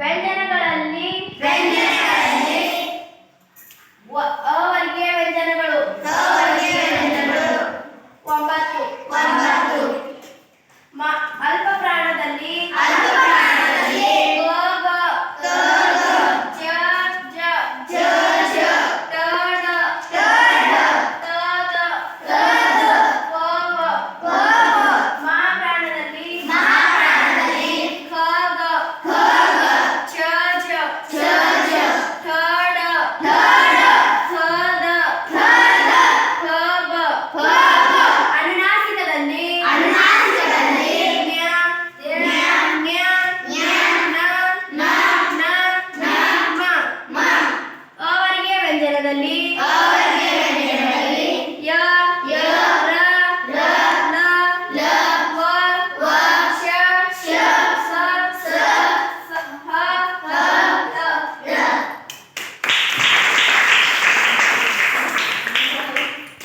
ವ್ಯಂಜನಗಳಲ್ಲಿ ವ್ಯಂಜನಗಳಲ್ಲಿ ಅವರ್ಗೀಯ ವ್ಯಂಜನಗಳು. ಒಂಬತ್ತು.